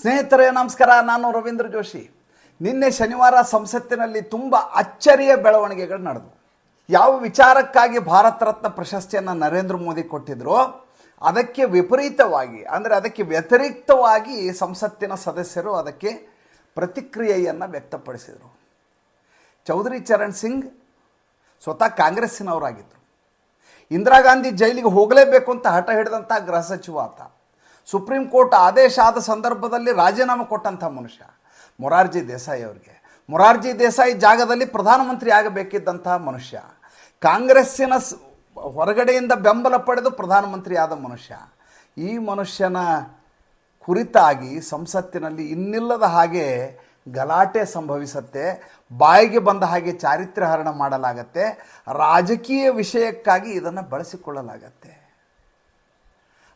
ಸ್ನೇಹಿತರೇ, ನಮಸ್ಕಾರ. ನಾನು ರವೀಂದ್ರ ಜೋಶಿ. ನಿನ್ನೆ ಶನಿವಾರ ಸಂಸತ್ತಿನಲ್ಲಿ ತುಂಬ ಅಚ್ಚರಿಯ ಬೆಳವಣಿಗೆಗಳು ನಡೆದವು. ಯಾವ ವಿಚಾರಕ್ಕಾಗಿ ಭಾರತ ರತ್ನ ಪ್ರಶಸ್ತಿಯನ್ನು ನರೇಂದ್ರ ಮೋದಿ ಕೊಟ್ಟಿದ್ರೋ, ಅದಕ್ಕೆ ವಿಪರೀತವಾಗಿ, ಅಂದರೆ ಅದಕ್ಕೆ ವ್ಯತಿರಿಕ್ತವಾಗಿ ಸಂಸತ್ತಿನ ಸದಸ್ಯರು ಅದಕ್ಕೆ ಪ್ರತಿಕ್ರಿಯೆಯನ್ನು ವ್ಯಕ್ತಪಡಿಸಿದರು. ಚೌಧರಿ ಚರಣ್ ಸಿಂಗ್ ಸ್ವತಃ ಕಾಂಗ್ರೆಸ್ಸಿನವರಾಗಿದ್ದರು ಇಂದಿರಾ ಗಾಂಧಿ ಜೈಲಿಗೆ ಹೋಗಲೇಬೇಕು ಅಂತ ಹಠ ಹಿಡಿದಂಥ ಗೃಹ ಸಚಿವ ಆತ. ಸುಪ್ರೀಂ ಕೋರ್ಟ್ ಆದೇಶ ಆದ ಸಂದರ್ಭದಲ್ಲಿ ರಾಜೀನಾಮೆ ಕೊಟ್ಟಂಥ ಮನುಷ್ಯ, ಮೊರಾರ್ಜಿ ದೇಸಾಯಿ ಅವರಿಗೆ. ಮೊರಾರ್ಜಿ ದೇಸಾಯಿ ಜಾಗದಲ್ಲಿ ಪ್ರಧಾನಮಂತ್ರಿ ಆಗಬೇಕಿದ್ದಂಥ ಮನುಷ್ಯ, ಕಾಂಗ್ರೆಸ್ಸಿನ ಹೊರಗಡೆಯಿಂದ ಬೆಂಬಲ ಪಡೆದು ಪ್ರಧಾನಮಂತ್ರಿ ಆದ ಮನುಷ್ಯ, ಈ ಮನುಷ್ಯನ ಕುರಿತಾಗಿ ಸಂಸತ್ತಿನಲ್ಲಿ ಇನ್ನಿಲ್ಲದ ಹಾಗೆ ಗಲಾಟೆ ಸಂಭವಿಸತ್ತೆ, ಬಾಯಿಗೆ ಬಂದ ಹಾಗೆ ಚಾರಿತ್ರ್ಯಹರಣ ಮಾಡಲಾಗತ್ತೆ, ರಾಜಕೀಯ ವಿಷಯಕ್ಕಾಗಿ ಇದನ್ನು ಬಳಸಿಕೊಳ್ಳಲಾಗತ್ತೆ.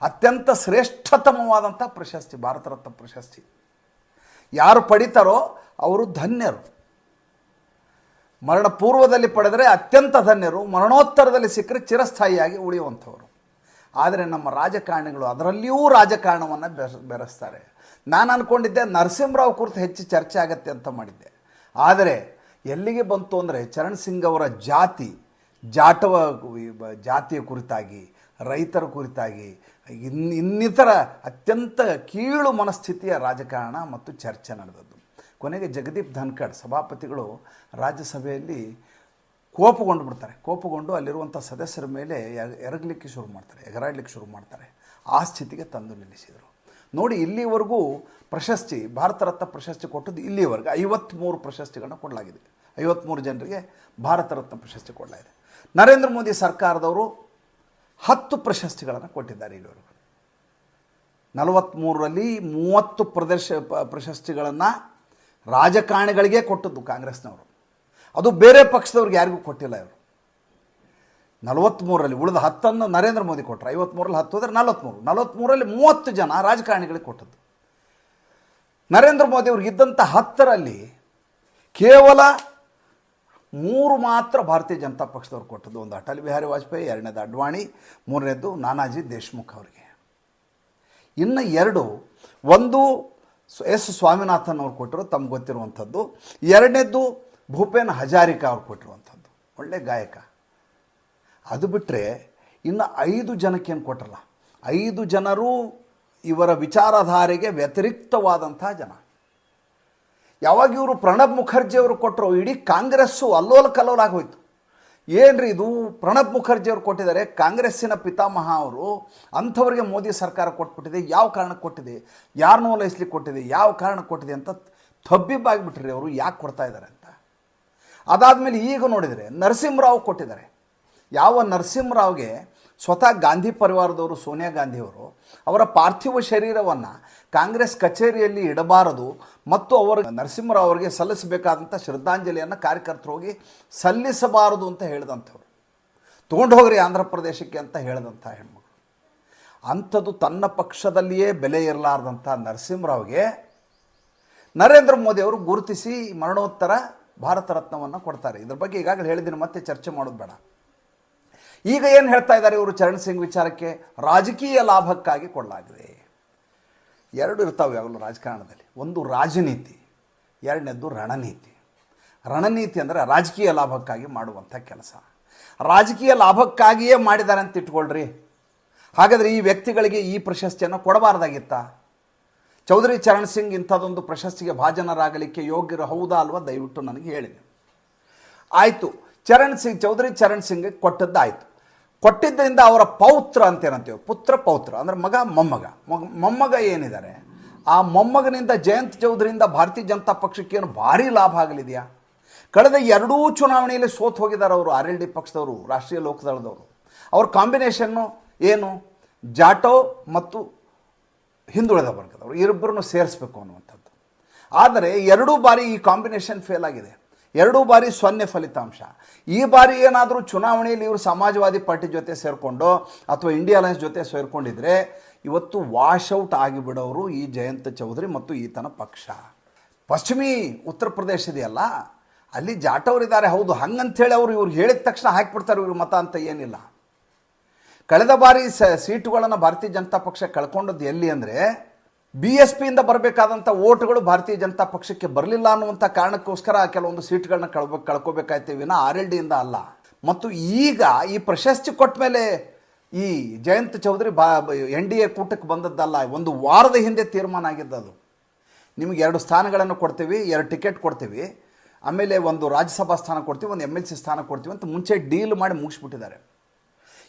ಅತ್ಯಂತ ಶ್ರೇಷ್ಠತಮವಾದಂಥ ಪ್ರಶಸ್ತಿ ಭಾರತ ರತ್ನ ಪ್ರಶಸ್ತಿ. ಯಾರು ಪಡಿತಾರೋ ಅವರು ಧನ್ಯರು. ಮರಣ ಪೂರ್ವದಲ್ಲಿ ಪಡೆದರೆ ಅತ್ಯಂತ ಧನ್ಯರು, ಮರಣೋತ್ತರದಲ್ಲಿ ಸಿಕ್ಕರೆ ಚಿರಸ್ಥಾಯಿಯಾಗಿ ಉಳಿಯುವಂಥವರು. ಆದರೆ ನಮ್ಮ ರಾಜಕಾರಣಿಗಳು ಅದರಲ್ಲಿಯೂ ರಾಜಕಾರಣವನ್ನು ಬೆಸ್, ಬೆರೆಸ್ತಾರೆ. ನಾನು ಅಂದ್ಕೊಂಡಿದ್ದೆ ನರಸಿಂಹರಾವ್ ಕುರಿತು ಹೆಚ್ಚು ಚರ್ಚೆ ಆಗತ್ತೆ ಅಂತ ಮಾಡಿದ್ದೆ. ಆದರೆ ಎಲ್ಲಿಗೆ ಬಂತು ಅಂದರೆ ಚರಣ್ ಸಿಂಗ್ ಅವರ ಜಾತಿ ಜಾಟವ ಜಾತಿಯ ಕುರಿತಾಗಿ, ರೈತರ ಕುರಿತಾಗಿ, ಇನ್, ಇನ್ನಿತರ ಅತ್ಯಂತ ಕೀಳು ಮನಸ್ಥಿತಿಯ ರಾಜಕಾರಣ ಮತ್ತು ಚರ್ಚೆ ನಡೆದದ್ದು. ಕೊನೆಗೆ ಜಗದೀಪ್ ಧನ್ಕಡ್ ಸಭಾಪತಿಗಳು ರಾಜ್ಯಸಭೆಯಲ್ಲಿ ಕೋಪಗೊಂಡು ಬಿಡ್ತಾರೆ. ಕೋಪಗೊಂಡು ಅಲ್ಲಿರುವಂಥ ಸದಸ್ಯರ ಮೇಲೆ ಎರಗಲಿಕ್ಕೆ ಶುರು ಮಾಡ್ತಾರೆ, ಎಗರಾಡಲಿಕ್ಕೆ ಶುರು ಮಾಡ್ತಾರೆ. ಆ ಸ್ಥಿತಿಗೆ ತಂದು ನಿಲ್ಲಿಸಿದರು. ನೋಡಿ, ಇಲ್ಲಿವರೆಗೂ ಪ್ರಶಸ್ತಿ, ಭಾರತ ರತ್ನ ಪ್ರಶಸ್ತಿ ಕೊಟ್ಟದ್ದು ಇಲ್ಲಿವರೆಗೆ ಐವತ್ತ್ಮೂರು ಪ್ರಶಸ್ತಿಗಳನ್ನ ಕೊಡಲಾಗಿದೆ. ಐವತ್ತ್ಮೂರು ಜನರಿಗೆ ಭಾರತ ರತ್ನ ಪ್ರಶಸ್ತಿ ಕೊಡಲಾಗಿದೆ. ನರೇಂದ್ರ ಮೋದಿ ಸರ್ಕಾರದವರು ಹತ್ತು ಪ್ರಶಸ್ತಿಗಳನ್ನು ಕೊಟ್ಟಿದ್ದಾರೆ ಇಲ್ಲಿವರು ನಲವತ್ತ್ಮೂರರಲ್ಲಿ ಮೂವತ್ತು ಪ್ರದರ್ಶ ಪ- ಪ್ರಶಸ್ತಿಗಳನ್ನು ರಾಜಕಾರಣಿಗಳಿಗೆ ಕೊಟ್ಟದ್ದು ಕಾಂಗ್ರೆಸ್ನವರು. ಅದು ಬೇರೆ ಪಕ್ಷದವ್ರಿಗೆ ಯಾರಿಗೂ ಕೊಟ್ಟಿಲ್ಲ ಇವರು. ನಲವತ್ತ್ಮೂರರಲ್ಲಿ ಉಳಿದ ಹತ್ತನ್ನು ನರೇಂದ್ರ ಮೋದಿ ಕೊಟ್ಟರು ಐವತ್ತ್ಮೂರಲ್ಲಿ ಹತ್ತು ಹೋದರೆ ನಲವತ್ತ್ಮೂರು ನಲವತ್ತ್ಮೂರಲ್ಲಿ ಮೂವತ್ತು ಜನ ರಾಜಕಾರಣಿಗಳಿಗೆ ಕೊಟ್ಟದ್ದು. ನರೇಂದ್ರ ಮೋದಿ ಅವ್ರಿಗಿದ್ದಂಥ ಹತ್ತರಲ್ಲಿ ಕೇವಲ ಮೂರು ಮಾತ್ರ ಭಾರತೀಯ ಜನತಾ ಪಕ್ಷದವ್ರು ಕೊಟ್ಟದ್ದು. ಒಂದು ಅಟಲ್ ಬಿಹಾರಿ ವಾಜಪೇಯಿ, ಎರಡನೇದು ಅಡ್ವಾಣಿ, ಮೂರನೇದು ನಾನಾಜಿ ದೇಶ್ಮುಖ್ ಅವರಿಗೆ. ಇನ್ನು ಎರಡು, ಒಂದು ಎಸ್ ಸ್ವಾಮಿನಾಥನ್ ಅವ್ರು ಕೊಟ್ಟರು ತಮ್ಗೆ ಗೊತ್ತಿರುವಂಥದ್ದು. ಎರಡನೇದ್ದು ಭೂಪೇನ್ ಹಜಾರಿಕಾ ಅವ್ರು ಕೊಟ್ಟಿರುವಂಥದ್ದು. ಒಳ್ಳೆ ಗಾಯಕ. ಅದು ಬಿಟ್ಟರೆ ಇನ್ನು ಐದು ಜನಕ್ಕೇನು ಕೊಟ್ಟರಲ್ಲ ಐದು ಜನರು ಇವರ ವಿಚಾರಧಾರೆಗೆ ವ್ಯತಿರಿಕ್ತವಾದಂಥ ಜನ. ಯಾವಾಗ ಇವರು ಪ್ರಣಬ್ ಮುಖರ್ಜಿ ಅವರು ಕೊಟ್ಟರು ಇಡೀ ಕಾಂಗ್ರೆಸ್ಸು ಅಲ್ಲೋಲ ಕಲ್ಲೋಲ ಆಗೋಯ್ತು. ಏನ್ರಿ ಇದು? ಪ್ರಣಬ್ ಮುಖರ್ಜಿ ಅವರು ಕೊಟ್ಟಿದ್ದಾರೆ, ಕಾಂಗ್ರೆಸ್ಸಿನ ಪಿತಾಮಹ ಅವರು ಅಂಥವ್ರಿಗೆ ಮೋದಿ ಸರ್ಕಾರ ಕೊಟ್ಬಿಟ್ಟಿದೆ, ಯಾವ ಕಾರಣಕ್ಕೆ ಕೊಟ್ಟಿದೆ ಯಾರನ್ನೂ ಓಲೈಸ್ಲಿಕ್ಕೆ ಕೊಟ್ಟಿದೆ, ಯಾವ ಕಾರಣಕ್ಕೆ ಕೊಟ್ಟಿದೆ ಅಂತ ತಬ್ಬಿಬ್ಬಾಗಿಬಿಟ್ರಿ ಅವರು, ಯಾಕೆ ಕೊಡ್ತಾ ಇದ್ದಾರೆ ಅಂತ. ಅದಾದಮೇಲೆ ಈಗ ನೋಡಿದರೆ ನರಸಿಂಹರಾವ್ ಕೊಟ್ಟಿದ್ದಾರೆ. ಯಾವ ನರಸಿಂಹರಾವ್ಗೆ ಸ್ವತಃ ಗಾಂಧಿ ಪರಿವಾರದವರು, ಸೋನಿಯಾ ಗಾಂಧಿಯವರು ಅವರ ಪಾರ್ಥಿವ ಶರೀರವನ್ನು ಕಾಂಗ್ರೆಸ್ ಕಚೇರಿಯಲ್ಲಿ ಇಡಬಾರದು ಮತ್ತು ಅವರು ನರಸಿಂಹರಾವ್ ಅವರಿಗೆ ಸಲ್ಲಿಸಬೇಕಾದಂಥ ಶ್ರದ್ಧಾಂಜಲಿಯನ್ನು ಕಾರ್ಯಕರ್ತರು ಹೋಗಿ ಸಲ್ಲಿಸಬಾರದು ಅಂತ ಹೇಳಿದಂಥವ್ರು. ತೊಗೊಂಡು ಹೋಗ್ರಿ ಆಂಧ್ರ ಪ್ರದೇಶಕ್ಕೆ ಅಂತ ಹೇಳಿದಂಥ ಹೆಣ್ಮಗಳು ಅಂಥದ್ದು ತನ್ನ ಪಕ್ಷದಲ್ಲಿಯೇ ಬೆಲೆ ಇರಲಾರ್ದಂಥ ನರಸಿಂಹರಾವ್ಗೆ ನರೇಂದ್ರ ಮೋದಿ ಅವರು ಗುರುತಿಸಿ ಮರಣೋತ್ತರ ಭಾರತ ರತ್ನವನ್ನು ಕೊಡ್ತಾರೆ. ಇದ್ರ ಬಗ್ಗೆ ಈಗಾಗಲೇ ಹೇಳಿದ್ದೀನಿ, ಮತ್ತೆ ಚರ್ಚೆ ಮಾಡೋದು ಬೇಡ. ಈಗ ಏನು ಹೇಳ್ತಾ ಇದ್ದಾರೆ ಇವರು ಚರಣ್ ಸಿಂಗ್ ವಿಚಾರಕ್ಕೆ? ರಾಜಕೀಯ ಲಾಭಕ್ಕಾಗಿ ಕೊಡಲಾಗಿದೆ ಎರಡು ಇರ್ತಾವೆ ಯಾವಾಗಲೂ ರಾಜಕಾರಣದಲ್ಲಿ. ಒಂದು ರಾಜನೀತಿ, ಎರಡನೇದ್ದು ರಣನೀತಿ. ರಣನೀತಿ ಅಂದರೆ ರಾಜಕೀಯ ಲಾಭಕ್ಕಾಗಿ ಮಾಡುವಂಥ ಕೆಲಸ. ರಾಜಕೀಯ ಲಾಭಕ್ಕಾಗಿಯೇ ಮಾಡಿದ್ದಾರೆ ಅಂತ ಇಟ್ಕೊಳ್ರಿ. ಹಾಗಾದರೆ ಈ ವ್ಯಕ್ತಿಗಳಿಗೆ ಈ ಪ್ರಶಸ್ತಿಯನ್ನು ಕೊಡಬಾರ್ದಾಗಿತ್ತಾ? ಚೌಧರಿ ಚರಣ್ ಸಿಂಗ್ ಇಂಥದ್ದೊಂದು ಪ್ರಶಸ್ತಿಗೆ ಭಾಜನರಾಗಲಿಕ್ಕೆ ಯೋಗ್ಯರು ಹೌದಾ ಅಲ್ವಾ? ದಯವಿಟ್ಟು ನನಗೆ ಹೇಳಿದೆ. ಆಯಿತು, ಚರಣ್ ಸಿಂಗ್, ಚೌಧರಿ ಚರಣ್ ಸಿಂಗ್ ಕೊಟ್ಟದ್ದಾಯಿತು. ಕೊಟ್ಟಿದ್ದರಿಂದ ಅವರ ಪೌತ್ರ ಅಂತ ಏನಂತೀವಿ ಪುತ್ರ ಪೌತ್ರ, ಅಂದರೆ ಮಗ ಮೊಮ್ಮಗ. ಮಗ, ಮೊಮ್ಮಗ ಏನಿದ್ದಾರೆ? ಆ ಮೊಮ್ಮಗನಿಂದ ಜಯಂತ್ ಚೌಧರಿಯಿಂದ ಭಾರತೀಯ ಜನತಾ ಪಕ್ಷಕ್ಕೆ ಏನು ಭಾರಿ ಲಾಭ ಆಗಲಿದೆಯಾ? ಕಳೆದ ಎರಡೂ ಚುನಾವಣೆಯಲ್ಲಿ ಸೋತು ಹೋಗಿದ್ದಾರೆ ಅವರು ಆರ್ ಎಲ್ ಡಿ ಪಕ್ಷದವರು, ರಾಷ್ಟ್ರೀಯ ಲೋಕದಳದವರು ಅವ್ರ ಕಾಂಬಿನೇಷನ್ನು ಏನು? ಜಾಟೋ ಮತ್ತು ಹಿಂದುಳಿದ ವರ್ಗದವರು, ಇಬ್ಬರನ್ನು ಸೇರಿಸ್ಬೇಕು ಅನ್ನುವಂಥದ್ದು. ಆದರೆ ಎರಡೂ ಬಾರಿ ಈ ಕಾಂಬಿನೇಷನ್ ಫೇಲ್ ಆಗಿದೆ. ಎರಡೂ ಬಾರಿ ಸೊನ್ನೆ ಫಲಿತಾಂಶ. ಈ ಬಾರಿ ಏನಾದರೂ ಚುನಾವಣೆಯಲ್ಲಿ ಇವರು ಸಮಾಜವಾದಿ ಪಾರ್ಟಿ ಜೊತೆ ಸೇರಿಕೊಂಡು ಅಥವಾ ಇಂಡಿಯಾ ಅಲಯನ್ಸ್ ಜೊತೆ ಸೇರಿಕೊಂಡಿದ್ರೆ ಇವತ್ತು ವಾಶೌಟ್ ಆಗಿಬಿಡೋರು ಈ ಜಯಂತ ಚೌಧರಿ ಮತ್ತು ಈತನ ಪಕ್ಷ. ಪಶ್ಚಿಮಿ, ಉತ್ತರ ಪ್ರದೇಶ ಇದೆಯಲ್ಲ, ಅಲ್ಲಿ ಜಾಟವರಿದ್ದಾರೆ ಹೌದು ಹಂಗಂಥೇಳಿ ಅವರು ಇವ್ರು ಹೇಳಿದ ತಕ್ಷಣ ಹಾಕಿಬಿಡ್ತಾರೆ ಇವ್ರ ಮತ ಅಂತ ಏನಿಲ್ಲ. ಕಳೆದ ಬಾರಿ ಸ, ಸೀಟುಗಳನ್ನು ಭಾರತೀಯ ಜನತಾ ಪಕ್ಷ ಕಳ್ಕೊಂಡದ್ದು ಎಲ್ಲಿ ಅಂದರೆ ಬಿ ಎಸ್ ಪಿಯಿಂದ ಬರಬೇಕಾದಂಥ ಓಟ್ಗಳು ಭಾರತೀಯ ಜನತಾ ಪಕ್ಷಕ್ಕೆ ಬರಲಿಲ್ಲ ಅನ್ನುವಂಥ ಕಾರಣಕ್ಕೋಸ್ಕರ ಕೆಲವೊಂದು ಸೀಟ್ಗಳನ್ನ ಕಳ್ಬೇಕು ಕಳ್ಕೋಬೇಕಾಯ್ತೇವೆ ವಿನ ಆರ್ ಎಲ್ ಡಿಯಿಂದ ಅಲ್ಲ. ಮತ್ತು ಈಗ ಈ ಪ್ರಶಸ್ತಿ ಕೊಟ್ಟ ಮೇಲೆ ಈ ಜಯಂತ್ ಚೌಧರಿ ಬಾ ಎನ್ ಡಿ ಎ ಕೂಟಕ್ಕೆ ಬಂದದ್ದಲ್ಲ, ಒಂದು ವಾರದ ಹಿಂದೆ ತೀರ್ಮಾನ ಆಗಿದ್ದದು ನಿಮಗೆ ಎರಡು ಸ್ಥಾನಗಳನ್ನು ಕೊಡ್ತೀವಿ, ಎರಡು ಟಿಕೆಟ್ ಕೊಡ್ತೀವಿ, ಆಮೇಲೆ ಒಂದು ರಾಜ್ಯಸಭಾ ಸ್ಥಾನ ಕೊಡ್ತೀವಿ, ಒಂದು ಎಂ ಎಲ್ ಸಿ ಸ್ಥಾನ ಕೊಡ್ತೀವಿ ಅಂತ ಮುಂಚೆ ಡೀಲ್ ಮಾಡಿ ಮುಗಿಸ್ಬಿಟ್ಟಿದ್ದಾರೆ.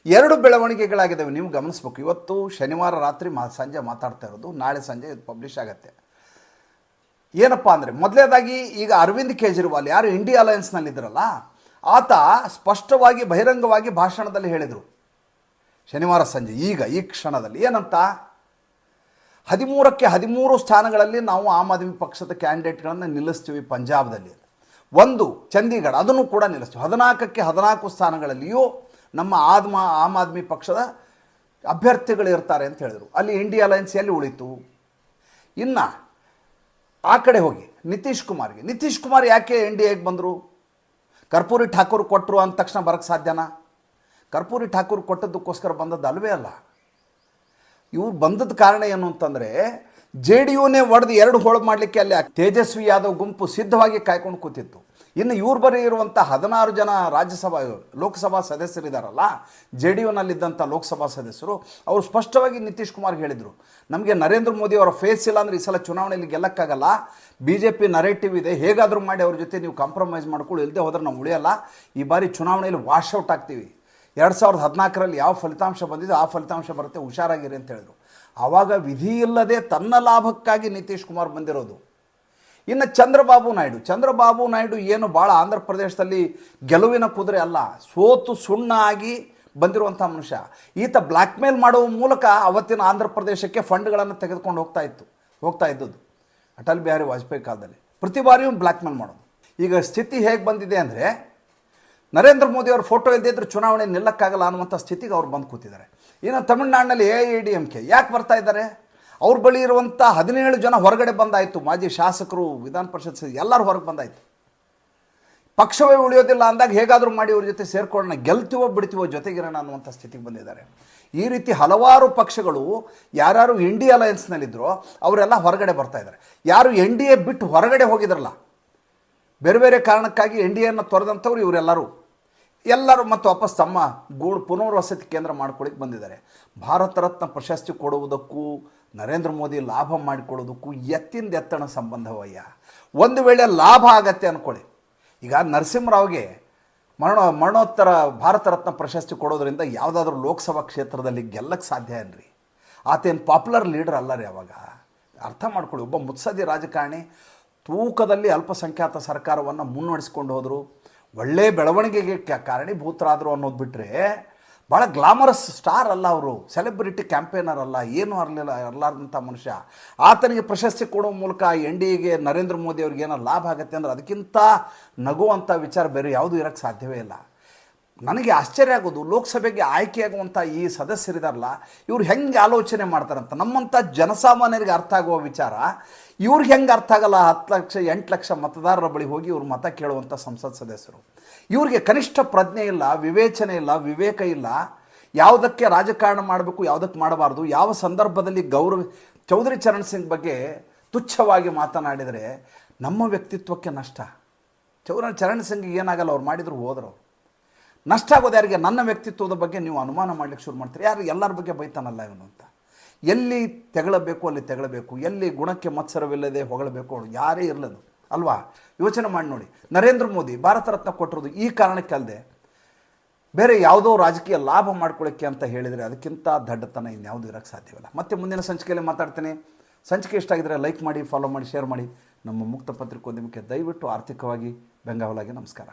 ಎರಡು ಬೆಳವಣಿಗೆಗಳಾಗಿದ್ದಾವೆ. ನೀವು ಗಮನಿಸ್ಬೇಕು. ಇವತ್ತು ಶನಿವಾರ ರಾತ್ರಿ ಮಾ, ಸಂಜೆ ಮಾತಾಡ್ತಾ ಇರೋದು, ನಾಳೆ ಸಂಜೆ ಇದು ಪಬ್ಲಿಷ್ ಆಗುತ್ತೆ. ಏನಪ್ಪ ಅಂದರೆ, ಮೊದಲೇದಾಗಿ ಈಗ ಅರವಿಂದ್ ಕೇಜ್ರಿವಾಲ್ ಯಾರು ಇಂಡಿಯಾ ಅಲಯನ್ಸ್ನಲ್ಲಿದ್ದರಲ್ಲ ಆತ ಸ್ಪಷ್ಟವಾಗಿ, ಬಹಿರಂಗವಾಗಿ ಭಾಷಣದಲ್ಲಿ ಹೇಳಿದರು. ಶನಿವಾರ ಸಂಜೆ, ಈಗ ಈ ಕ್ಷಣದಲ್ಲಿ ಏನಂತ? ಹದಿಮೂರಕ್ಕೆ ಹದಿಮೂರು ಸ್ಥಾನಗಳಲ್ಲಿ ನಾವು ಆಮ್ ಆದ್ಮಿ ಪಕ್ಷದ ಕ್ಯಾಂಡಿಡೇಟ್ಗಳನ್ನು ನಿಲ್ಲಿಸ್ತೀವಿ ಪಂಜಾಬ್ದಲ್ಲಿ. ಒಂದು ಚಂಡೀಗಢ, ಅದನ್ನು ಕೂಡ ನಿಲ್ಲಿಸ್ತೀವಿ. ಹದಿನಾಲ್ಕಕ್ಕೆ ಹದಿನಾಲ್ಕು ಸ್ಥಾನಗಳಲ್ಲಿಯೂ ನಮ್ಮ ಆದ್ಮ, ಆಮ್ ಆದ್ಮಿ ಪಕ್ಷದ ಅಭ್ಯರ್ಥಿಗಳು ಇರ್ತಾರೆ ಅಂತ ಹೇಳಿದರು. ಅಲ್ಲಿ ಇಂಡಿಯಾ ಅಲಯನ್ಸ್ ಎಲ್ಲಿ ಉಳಿತು? ಇನ್ನು ಆ ಕಡೆ ಹೋಗಿ, ನಿತೀಶ್ ಕುಮಾರ್ಗೆ. ನಿತೀಶ್ ಕುಮಾರ್ ಯಾಕೆ ಎನ್ ಡಿ ಎಗೆ ಬಂದರು? ಕರ್ಪೂರಿ ಠಾಕೂರ್ ಕೊಟ್ಟರು ಅಂದ ತಕ್ಷಣ ಬರೋಕ್ಕೆ ಸಾಧ್ಯನಾ? ಕರ್ಪೂರಿ ಠಾಕೂರ್ ಕೊಟ್ಟದ್ದಕ್ಕೋಸ್ಕರ ಬಂದದ್ದು ಅಲ್ವೇ ಅಲ್ಲ. ಇವ್ರು ಬಂದದ ಕಾರಣ ಏನು ಅಂತಂದರೆ, ಜೆ ಡಿ ಯುನೇ ಒಡೆದು ಎರಡು ಹೋಳು ಮಾಡಲಿಕ್ಕೆ ಅಲ್ಲಿ ತೇಜಸ್ವಿ ಯಾದವ್ ಗುಂಪು ಸಿದ್ಧವಾಗಿ ಕಾಯ್ಕೊಂಡು ಕೂತಿತ್ತು. ಇನ್ನು ಇವ್ರ ಬರೀ ಇರುವಂಥ ಹದಿನಾರು ಜನ ರಾಜ್ಯಸಭಾ ಲೋಕಸಭಾ ಸದಸ್ಯರಿದ್ದಾರಲ್ಲ ಜೆ ಡಿ ಯುನಲ್ಲಿದ್ದಂಥ ಲೋಕಸಭಾ ಸದಸ್ಯರು, ಅವರು ಸ್ಪಷ್ಟವಾಗಿ ನಿತೀಶ್ ಕುಮಾರ್ ಹೇಳಿದರು, ನಮಗೆ ನರೇಂದ್ರ ಮೋದಿ ಅವರ ಫೇಸ್ ಇಲ್ಲ ಅಂದರೆ ಈ ಸಲ ಚುನಾವಣೆಯಲ್ಲಿ ಗೆಲ್ಲಕ್ಕಾಗಲ್ಲ, ಬಿ ಜೆ ಪಿ ನರೇಟಿವ್ ಇದೆ, ಹೇಗಾದರೂ ಮಾಡಿ ಅವ್ರ ಜೊತೆ ನೀವು ಕಾಂಪ್ರಮೈಸ್ ಮಾಡ್ಕೊಳ್ಳಿ ಇಲ್ಲದೆ ಹೋದ್ರೆ ನಾವು ಉಳಿಯಲ್ಲ, ಈ ಬಾರಿ ಚುನಾವಣೆಯಲ್ಲಿ ವಾಶ್ಔಟ್ ಆಗ್ತೀವಿ. ಎರಡು ಸಾವಿರದ ಹದಿನಾಲ್ಕರಲ್ಲಿ ಯಾವ ಫಲಿತಾಂಶ ಬಂದಿದೆ, ಆ ಫಲಿತಾಂಶ ಬರುತ್ತೆ, ಹುಷಾರಾಗಿರಿ ಅಂತ ಹೇಳಿದ್ರು. ಆವಾಗ ವಿಧಿ ಇಲ್ಲದೆ ತನ್ನ ಲಾಭಕ್ಕಾಗಿ ನಿತೀಶ್ ಕುಮಾರ್ ಬಂದಿರೋದು. ಇನ್ನು ಚಂದ್ರಬಾಬು ನಾಯ್ಡು. ಚಂದ್ರಬಾಬು ನಾಯ್ಡು ಏನು ಭಾಳ ಆಂಧ್ರ ಪ್ರದೇಶದಲ್ಲಿ ಗೆಲುವಿನ ಕುದುರೆ ಅಲ್ಲ. ಸೋತು ಸುಣ್ಣ ಆಗಿ ಬಂದಿರುವಂಥ ಮನುಷ್ಯ. ಈತ ಬ್ಲ್ಯಾಕ್ ಮೇಲ್ ಮಾಡುವ ಮೂಲಕ ಅವತ್ತಿನ ಆಂಧ್ರ ಪ್ರದೇಶಕ್ಕೆ ಫಂಡ್ಗಳನ್ನು ತೆಗೆದುಕೊಂಡು ಹೋಗ್ತಾ ಇತ್ತು. ಹೋಗ್ತಾ ಇದ್ದದ್ದು. ಅಟಲ್ ಬಿಹಾರಿ ವಾಜಪೇಯಿ ಕಾಲದಲ್ಲಿ. ಪ್ರತಿ ಬಾರಿಯೂ ಬ್ಲ್ಯಾಕ್ ಮೇಲ್ ಮಾಡೋದು. ಈಗ ಸ್ಥಿತಿ ಹೇಗೆ ಬಂದಿದೆ ಅಂದರೆ, ನರೇಂದ್ರ ಮೋದಿ ಅವ್ರ ಫೋಟೋ ಇದ್ದಿದ್ರೆ ಚುನಾವಣೆ ನಿಲ್ಲಕ್ಕಾಗಲ್ಲ ಅನ್ನುವಂಥ ಸ್ಥಿತಿಗೆ ಅವ್ರು ಬಂದು ಕೂತಿದ್ದಾರೆ. ಇನ್ನು ತಮಿಳುನಾಡಿನಲ್ಲಿ A I D M K ಯಾಕೆ ಬರ್ತಾ ಇದ್ದಾರೆ? ಅವ್ರ ಬಳಿ ಇರುವಂಥ ಹದಿನೇಳು ಜನ ಹೊರಗಡೆ ಬಂದಾಯಿತು. ಮಾಜಿ ಶಾಸಕರು, ವಿಧಾನ ಪರಿಷತ್ ಎಲ್ಲರೂ ಹೊರಗೆ ಬಂದಾಯಿತು. ಪಕ್ಷವೇ ಉಳಿಯೋದಿಲ್ಲ ಅಂದಾಗ ಹೇಗಾದರೂ ಮಾಡಿ ಅವ್ರ ಜೊತೆ ಸೇರ್ಕೊಳ್ಳೋಣ, ಗೆಲ್ತೀವೋ ಬಿಡ್ತೀವೋ ಜೊತೆಗಿರೋಣ ಅನ್ನುವಂಥ ಸ್ಥಿತಿಗೆ ಬಂದಿದ್ದಾರೆ. ಈ ರೀತಿ ಹಲವಾರು ಪಕ್ಷಗಳು ಯಾರ್ಯಾರು ಎನ್ ಡಿ ಅಲಯನ್ಸ್ನಲ್ಲಿದ್ದರೋ ಅವರೆಲ್ಲ ಹೊರಗಡೆ ಬರ್ತಾ ಇದ್ದಾರೆ. ಯಾರು ಎನ್ ಡಿ ಎ ಬಿಟ್ಟು ಹೊರಗಡೆ ಹೋಗಿದ್ರಲ್ಲ, ಬೇರೆ ಬೇರೆ ಕಾರಣಕ್ಕಾಗಿ ಎನ್ ಡಿ ಎನ್ನು ತೊರೆದಂಥವ್ರು ಇವರೆಲ್ಲರೂ. ಎಲ್ಲರೂ ಮತ್ತು ವಾಪಸ್ ತಮ್ಮ ಗೂಡು ಪುನರ್ವಸತಿ ಕೇಂದ್ರ ಮಾಡ್ಕೊಳ್ಳಿಕ್ಕೆ ಬಂದಿದ್ದಾರೆ. ಭಾರತ ರತ್ನ ಪ್ರಶಸ್ತಿ ಕೊಡುವುದಕ್ಕೂ ನರೇಂದ್ರ ಮೋದಿ ಲಾಭ ಮಾಡಿಕೊಳ್ಳೋದಕ್ಕೂ ಎತ್ತಿಂದ ಎತ್ತಣ ಸಂಬಂಧವಯ್ಯ. ಒಂದು ವೇಳೆ ಲಾಭ ಆಗತ್ತೆ ಅಂದ್ಕೊಳ್ಳಿ ಈಗ ನರಸಿಂಹರಾವ್ಗೆ ಮರಣ, ಮರಣೋತ್ತರ ಭಾರತ ರತ್ನ ಪ್ರಶಸ್ತಿ ಕೊಡೋದ್ರಿಂದ ಯಾವುದಾದ್ರೂ ಲೋಕಸಭಾ ಕ್ಷೇತ್ರದಲ್ಲಿ ಗೆಲ್ಲಕ್ಕೆ ಸಾಧ್ಯ ಏನ್ರಿ? ಆತೇನು ಪಾಪ್ಯುಲರ್ ಲೀಡರ್ ಅಲ್ಲ ರೀ ಅವಾಗ. ಅರ್ಥ ಮಾಡ್ಕೊಳ್ಳಿ, ಒಬ್ಬ ಮುತ್ಸದಿ ರಾಜಕಾರಣಿ ತೂಕದಲ್ಲಿ ಅಲ್ಪಸಂಖ್ಯಾತ ಸರ್ಕಾರವನ್ನು ಮುನ್ನಡೆಸ್ಕೊಂಡು ಹೋದರು ಒಳ್ಳೆಯ ಬೆಳವಣಿಗೆಗೆ ಕಾರಣೀಭೂತರಾದರು ಅನ್ನೋದು ಬಿಟ್ಟರೆ ಭಾಳ ಗ್ಲಾಮರಸ್ ಸ್ಟಾರ್ ಅಲ್ಲ ಅವರು, ಸೆಲೆಬ್ರಿಟಿ ಕ್ಯಾಂಪೇನರ್ ಅಲ್ಲ, ಏನೂ ಅರಲಿಲ್ಲ ಅರ್ಲಾರ್ದಂಥ ಮನುಷ್ಯ. ಆತನಿಗೆ ಪ್ರಶಸ್ತಿ ಕೊಡೋ ಮೂಲಕ ಎನ್ ಡಿ ಎಗೆ ನರೇಂದ್ರ ಮೋದಿ ಅವ್ರಿಗೆ ಏನೋ ಲಾಭ ಆಗುತ್ತೆ ಅಂದ್ರೆ ಅದಕ್ಕಿಂತ ನಗುವಂಥ ವಿಚಾರ ಬೇರೆ ಯಾವುದೂ ಇರೋಕ್ಕೆ ಸಾಧ್ಯವೇ ಇಲ್ಲ. ನನಗೆ ಆಶ್ಚರ್ಯ ಆಗೋದು, ಲೋಕಸಭೆಗೆ ಆಯ್ಕೆಯಾಗುವಂಥ ಈ ಸದಸ್ಯರಿದಾರಲ್ಲ, ಇವ್ರು ಹೆಂಗೆ ಆಲೋಚನೆ ಮಾಡ್ತಾರಂತ. ನಮ್ಮಂಥ ಜನಸಾಮಾನ್ಯರಿಗೆ ಅರ್ಥ ಆಗುವ ವಿಚಾರ, ಇವ್ರಿಗೆ ಹೆಂಗೆ ಅರ್ಥ ಆಗಲ್ಲ, ಹತ್ತು ಲಕ್ಷ, ಎಂಟು ಲಕ್ಷ ಮತದಾರರ ಬಳಿ ಹೋಗಿ ಇವ್ರು ಮತ ಕೇಳುವಂಥ ಸಂಸತ್ ಸದಸ್ಯರು. ಇವ್ರಿಗೆ ಕನಿಷ್ಠ ಪ್ರಜ್ಞೆ ಇಲ್ಲ, ವಿವೇಚನೆ ಇಲ್ಲ, ವಿವೇಕ ಇಲ್ಲ. ಯಾವುದಕ್ಕೆ ರಾಜಕಾರಣ ಮಾಡಬೇಕು, ಯಾವುದಕ್ಕೆ ಮಾಡಬಾರ್ದು, ಯಾವ ಸಂದರ್ಭದಲ್ಲಿ ಗೌರವ, ಚೌಧರಿ ಚರಣ್ ಸಿಂಗ್ ಬಗ್ಗೆ ತುಚ್ಛವಾಗಿ ಮಾತನಾಡಿದರೆ ನಮ್ಮ ವ್ಯಕ್ತಿತ್ವಕ್ಕೆ ನಷ್ಟ. ಚೌರ ಚರಣ್ ಸಿಂಗ್ ಏನಾಗಲ್ಲ, ಅವ್ರು ಮಾಡಿದ್ರು ಹೋದ್ರು. ನಷ್ಟ ಆಗೋದು ಯಾರಿಗೆ? ನನ್ನ ವ್ಯಕ್ತಿತ್ವದ ಬಗ್ಗೆ ನೀವು ಅನುಮಾನ ಮಾಡ್ಲಿಕ್ಕೆ ಶುರು ಮಾಡ್ತೀರಿ. ಯಾರು ಎಲ್ಲರ ಬಗ್ಗೆ ಬೈತಾನಲ್ಲ ಇವನು ಅಂತ. ಎಲ್ಲಿ ತೆಗಳಬೇಕು, ಅಲ್ಲಿ ತೆಗಳಬೇಕು. ಎಲ್ಲಿ ಗುಣಕ್ಕೆ ಮತ್ಸರವಿಲ್ಲದೆ ಹೊಗಳಬೇಕು ಅವಳು ಯಾರೇ ಇರಲದು. ಅಲ್ವಾ? ಯೋಚನೆ ಮಾಡಿ ನೋಡಿ. ನರೇಂದ್ರ ಮೋದಿ ಭಾರತ ರತ್ನ ಕೊಟ್ಟಿರೋದು ಈ ಕಾರಣಕ್ಕೆ ಅಲ್ಲದೆ ಬೇರೆ ಯಾವುದೋ ರಾಜಕೀಯ ಲಾಭ ಮಾಡ್ಕೊಳ್ಳೋಕ್ಕೆ ಅಂತ ಹೇಳಿದರೆ ಅದಕ್ಕಿಂತ ದಡ್ಡತನ ಇನ್ಯಾವುದು ಇರೋಕ್ಕೆ ಸಾಧ್ಯವಿಲ್ಲ. ಮತ್ತೆ ಮುಂದಿನ ಸಂಚಿಕೆಯಲ್ಲಿ ಮಾತಾಡ್ತೇನೆ. ಸಂಚಿಕೆ ಇಷ್ಟ ಆಗಿದ್ರೆ ಲೈಕ್ ಮಾಡಿ ಫಾಲೋ ಮಾಡಿ ಶೇರ್ ಮಾಡಿ. ನಮ್ಮ ಮುಕ್ತ ಪತ್ರಿಕೋದ್ಯಮಕ್ಕೆ ದಯವಿಟ್ಟು ಆರ್ಥಿಕವಾಗಿ ಬೆಂಗಾವಲಾಗಿ ನಮಸ್ಕಾರ.